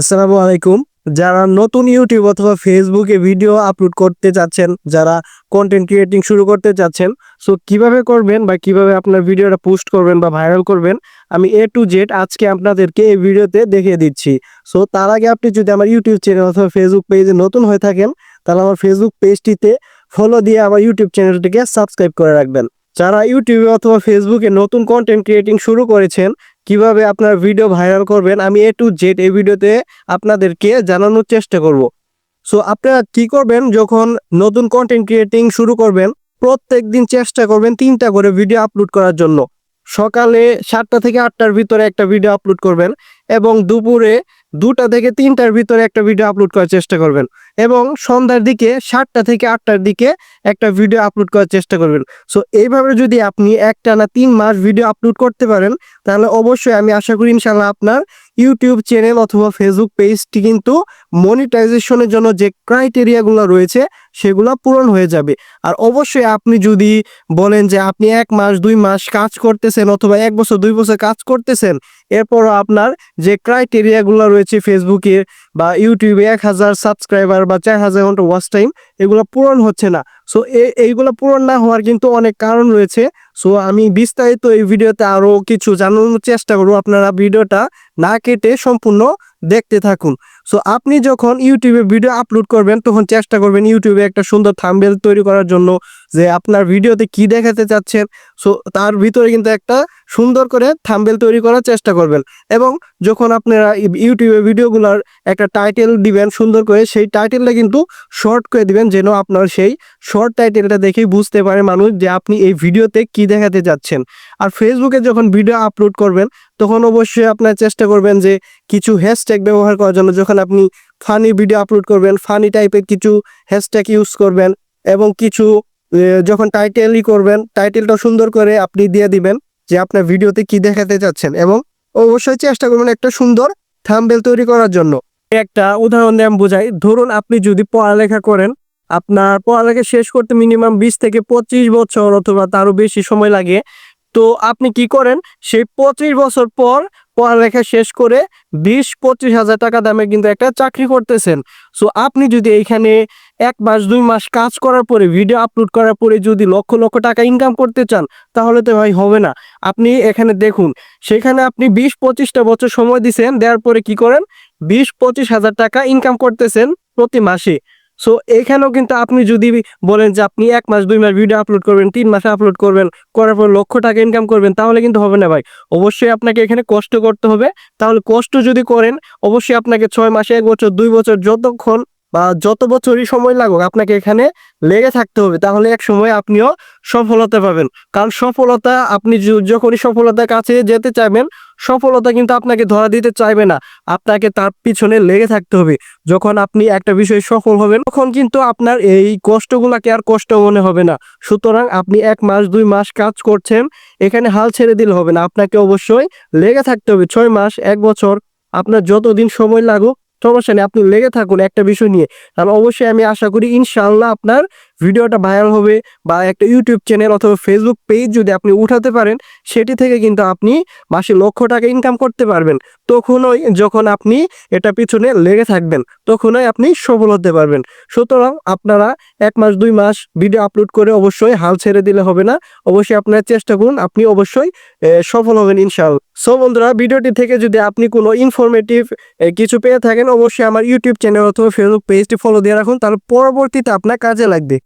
আসসালামু আলাইকুম। যারা নতুন ইউটিউব অথবা ফেসবুকে ভিডিও আপলোড করতে চাচ্ছেন, যারা কন্টেন্ট ক্রিয়েটিং শুরু করতে চাচ্ছেন সো কীভাবে করবেন বা কীভাবে আপনার ভিডিওটা পোস্ট করবেন বা ভাইরাল করবেন, আমি এ টু জেড আজকে আপনাদেরকে এই ভিডিওতে দেখিয়ে দিচ্ছি। সো তার আগে আপনি যদি আমার ইউটিউব চ্যানেল অথবা ফেসবুক পেজে নতুন হয়ে থাকেন, তাহলে আমার ফেসবুক পেজটিতে ফলো দিয়ে আমার ইউটিউব চ্যানেলটিকে সাবস্ক্রাইব করে রাখবেন। যারা ইউটিউবে অথবা ফেসবুকে নতুন কন্টেন্ট ক্রিয়েটিং শুরু করেছেন কীভাবে আপনার ভিডিও ভাইরাল করবেন, আমি এ টু জেড এই ভিডিওতে আপনাদেরকে জানানোর চেষ্টা করব। সো আপনারা কি করবেন, যখন নতুন কন্টেন্ট ক্রিয়েটিং শুরু করবেন, প্রত্যেক দিন চেষ্টা করবেন তিনটা করে ভিডিও আপলোড করার জন্য। সকালে সাতটা থেকে আটটার ভিতরে একটা ভিডিও আপলোড করবেন এবং দুপুরে দুটা থেকে তিনটার ভিতরে একটা ভিডিও আপলোড করার চেষ্টা করবেন এবং সন্ধ্যার দিকে সাতটা থেকে আটটার দিকে একটা ভিডিও আপলোড করার চেষ্টা করবেন। সো এইভাবে যদি আপনি একটা না তিন মাস ভিডিও আপলোড করতে পারেন, তাহলে অবশ্যই আমি আশা করি ইনশাল্লাহ আপনার ইউটিউব চ্যানেল অথবা ফেসবুক পেজটি কিন্তু মনিটাইজেশনের জন্য যে ক্রাইটেরিয়াগুলো রয়েছে, সেগুলো পূরণ হয়ে যাবে। আর অবশ্যই আপনি যদি বলেন যে আপনি এক মাস, দুই মাস কাজ করতেছেন অথবা এক বছর, দুই বছর কাজ করতেছেন এরপরও আপনার যে ক্রাইটেরিয়াগুলো রয়েছে ফেসবুকে বা ইউটিউবে এক হাজার সাবস্ক্রাইবার বা চার হাজার ঘণ্টা ওয়াচ টাইম এগুলো পূরণ হচ্ছে না। সো এইগুলো পূরণ না হওয়ার কিন্তু অনেক কারণ রয়েছে। সো আমি বিস্তারিত এই ভিডিওতে আরও কিছু জানানোর চেষ্টা করব। আপনারা ভিডিওটা না কেটে সম্পূর্ণ দেখতে থাকুন। সো আপনি যখন ইউটিউবে ভিডিও আপলোড করবেন, তখন চেষ্টা করবেন ইউটিউবে একটা সুন্দর থাম্বেল তৈরি করার জন্য যে আপনার ভিডিওতে কি দেখাতে চাচ্ছেন। সো তার ভিতরে কিন্তু একটা সুন্দর করে থাম্বেল তৈরি করার চেষ্টা করবেন। এবং যখন আপনারা ইউটিউবে ভিডিওগুলোর একটা টাইটেল দিবেন সুন্দর করে, সেই টাইটেলটা কিন্তু শর্ট করে দিবেন, যেন আপনার সেই শর্ট টাইটেলটা দেখেই বুঝতে পারে মানুষ যে আপনি এই ভিডিওতে কি দেখাতে চাচ্ছেন। আর ফেসবুকে যখন ভিডিও আপলোড করবেন তখন অবশ্যই আপনার চেষ্টা করবেন যে কিছু হ্যাশট্যাগ ব্যবহার করার জন্য। যখন আপনি ফানি ভিডিও আপলোড করবেন ফানি টাইপের কিছু হ্যাশট্যাগ ইউজ করবেন এবং কিছু যখন টাইটেলই করবেন টাইটেলটা সুন্দর করে আপনি দিয়ে দিবেন যে আপনার ভিডিওতে কি দেখাতে চাচ্ছেন এবং অবশ্যই চেষ্টা করবেন একটা সুন্দর থাম্বেল তৈরি করার জন্য। একটা উদাহরণ দিয়ে আমি বোঝাই। ধরুন আপনি যদি পড়ালেখা করেন, আপনার পড়ালেখা শেষ করতে মিনিমাম বিশ থেকে পঁচিশ বছর অথবা তারও বেশি সময় লাগে। তো আপনি কি করেন? সেই পঁচিশ বছর পর পড়ালেখা শেষ করে বিশ পঁচিশ হাজার টাকা দামে কিন্তু একটা চাকরি করতেছেন। সো আপনি যদি এইখানে এক মাস, দুই মাস কাজ করার পরে ভিডিও আপলোড করার পরে যদি লক্ষ লক্ষ টাকা ইনকাম করতে চান, তাহলে তো ভাই হবে না। আপনি এখানে দেখুন, সেখানে আপনি বিশ পঁচিশটা বছর সময় দিছেন, দেওয়ার পরে কি করেন? বিশ পঁচিশ হাজার টাকা ইনকাম করতেছেন প্রতি মাসে। সো এখানেও কিন্তু আপনি যদি বলেন যে আপনি এক মাস, দুই মাস ভিডিও আপলোড করবেন, তিন মাসে আপলোড করবেন, করার পর লক্ষ টাকা ইনকাম করবেন, তাহলে কিন্তু হবে না ভাই। অবশ্যই আপনাকে এখানে কষ্ট করতে হবে। তাহলে কষ্ট যদি করেন, অবশ্যই আপনাকে ছয় মাসে, এক বছর, দুই বছর যতক্ষণ বা যত বছরই সময় লাগুক আপনাকে এখানে লেগে থাকতে হবে। তাহলে এক সময় আপনিও সফলতা পাবেন। কারণ সফলতা, আপনি যখনই সফলতার কাছে যেতে চাইবেন সফলতা কিন্তু আপনাকে ধরা দিতে চাইবে না। আপনাকে তার পিছনে লেগে থাকতে হবে। যখন আপনি একটা বিষয়ে সফল হবেন, তখন কিন্তু আপনার এই কষ্টগুলাকে আর কষ্ট মনে হবে না। সুতরাং আপনি এক মাস, দুই মাস কাজ করছেন, এখানে হাল ছেড়ে দিলে হবে না। আপনাকে অবশ্যই লেগে থাকতে হবে ছয় মাস, এক বছর। আপনার যতদিন সময় লাগুক, সমস্যা নেই। আপনি লেগে থাকুন একটা বিষয় নিয়ে। তাহলে অবশ্যই আমি আশা করি ইনশাআল্লাহ আপনার ভিডিওটা ভাইরাল হবে বা একটা ইউটিউব চ্যানেল অথবা ফেসবুক পেজ যদি আপনি উঠাতে পারেন, সেটি থেকে কিন্তু আপনি মাসে লক্ষ টাকা ইনকাম করতে পারবেন। তখনই যখন আপনি এটা পিছনে লেগে থাকবেন, তখনই আপনি সফল হতে পারবেন। সুতরাং আপনারা এক মাস, দুই মাস ভিডিও আপলোড করে অবশ্যই হাল ছেড়ে দিলে হবে না। অবশ্যই আপনার চেষ্টা করুন, আপনি অবশ্যই সফল হবেন ইনশাআল্লাহ। সো বন্ধুরা, ভিডিওটি থেকে যদি আপনি কোনো ইনফরমেটিভ কিছু পেয়ে থাকেন, অবশ্যই আমার ইউটিউব চ্যানেল অথবা ফেসবুক পেজটি ফলো দিয়ে রাখুন তাহলে পরবর্তীতে আপনার কাজে লাগবে।